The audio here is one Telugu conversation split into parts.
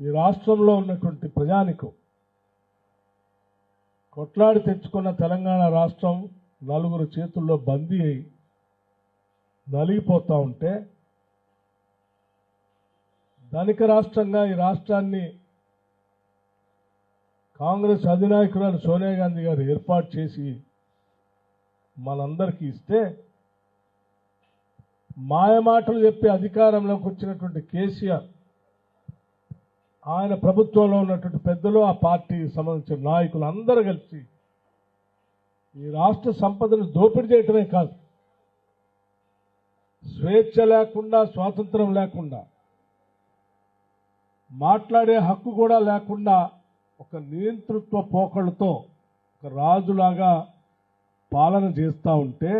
ఈ రాష్ట్రంలో ఉన్నటువంటి ప్రజానికం. కొట్లాడి తెచ్చుకున్న తెలంగాణ రాష్ట్రం నలుగురు చేతుల్లో బందీ అయి నలిగిపోతూ ఉంటే ధనిక రాష్ట్రంగా ఈ రాష్ట్రాన్ని కాంగ్రెస్ అధినాయకురాలు సోనియా గాంధీ గారు ఏర్పాటు చేసి మనందరికీ ఇస్తే మాయమాటలు చెప్పి అధికారంలోకి వచ్చినటువంటి కేసీఆర్ ఆయన ప్రభుత్వంలో ఉన్నటువంటి పెద్దలు ఆ పార్టీకి సంబంధించిన నాయకులు అందరూ కలిసి ఈ రాష్ట్ర సంపదను దోపిడీ చేయటమే కాదు స్వేచ్ఛ లేకుండా స్వాతంత్రం లేకుండా మాట్లాడే హక్కు కూడా లేకుండా ఒక నియంతృత్వ పోకళ్ళతో ఒక రాజులాగా పాలన చేస్తూ ఉంటే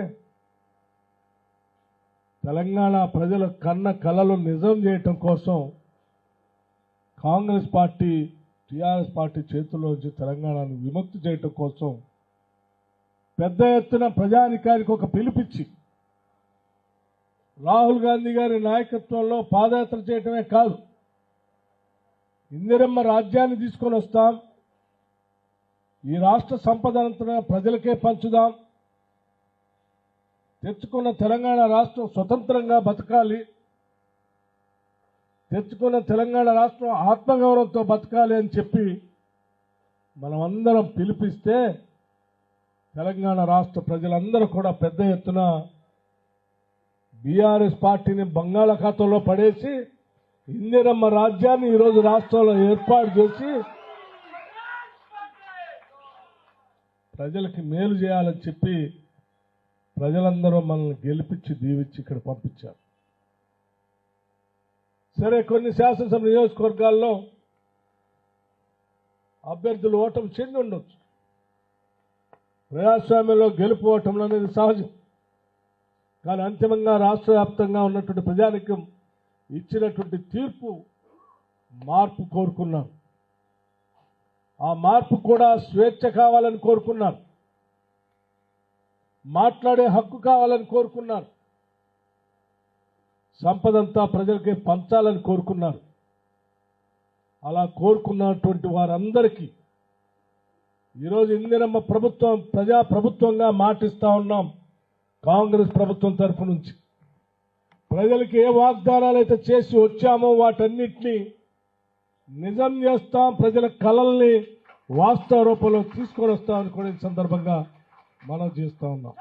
తెలంగాణ ప్రజల కన్న కళలు నిజం చేయటం కోసం కాంగ్రెస్ పార్టీ టీఆర్ఎస్ పార్టీ చేతుల్లోంచి తెలంగాణను విముక్తి చేయటం కోసం పెద్ద ఎత్తున ప్రజానికానికి ఒక పిలిపిచ్చి రాహుల్ గాంధీ గారి నాయకత్వంలో పాదయాత్ర చేయటమే కాదు ఇందిరమ్మ రాజ్యాన్ని తీసుకొని వస్తాం ఈ రాష్ట్ర సంపదనంతా ప్రజలకే పంచుదాం తెచ్చుకున్న తెలంగాణ రాష్ట్రం స్వతంత్రంగా బతకాలి తెచ్చుకున్న తెలంగాణ రాష్ట్రం ఆత్మగౌరవంతో బతకాలి అని చెప్పి మనమందరం పిలిపిస్తే తెలంగాణ రాష్ట్ర ప్రజలందరూ కూడా పెద్ద ఎత్తున బీఆర్ఎస్ పార్టీని బంగాళాఖాతంలో పడేసి ఇందిరమ్మ రాజ్యాన్ని ఈరోజు రాష్ట్రంలో ఏర్పాటు చేసి ప్రజలకి మేలు చేయాలని చెప్పి ప్రజలందరూ మనల్ని గెలిపించి దీవించి ఇక్కడ పంపించారు. సరే కొన్ని శాసనసభ నియోజకవర్గాల్లో అభ్యర్థులు ఓటమి చెంది ఉండొచ్చు. ప్రజాస్వామ్యంలో గెలుపు ఓటములు అనేది సహజం. కానీ అంతిమంగా రాష్ట్ర వ్యాప్తంగా ఉన్నటువంటి ప్రజానికం ఇచ్చినటువంటి తీర్పు మార్పు కోరుకున్నారు. ఆ మార్పు కూడా స్వేచ్ఛ కావాలని కోరుకున్నారు. మాట్లాడే హక్కు కావాలని కోరుకున్నారు. సంపదంతా ప్రజలకి పంచాలని కోరుకున్నారు. అలా కోరుకున్నటువంటి వారందరికీ ఈరోజు ఇందిరమ్మ ప్రభుత్వం ప్రజా ప్రభుత్వంగా మాటిస్తా ఉన్నాం కాంగ్రెస్ ప్రభుత్వం తరఫు నుంచి. ప్రజలకి ఏ వాగ్దానాలు అయితే చేసి వచ్చామో వాటన్నిటినీ నిజం చేస్తాం ప్రజల కళల్ని వాస్తవ రూపంలో తీసుకొని వస్తామని కూడా ఈ సందర్భంగా మనం చేస్తూ ఉన్నాం.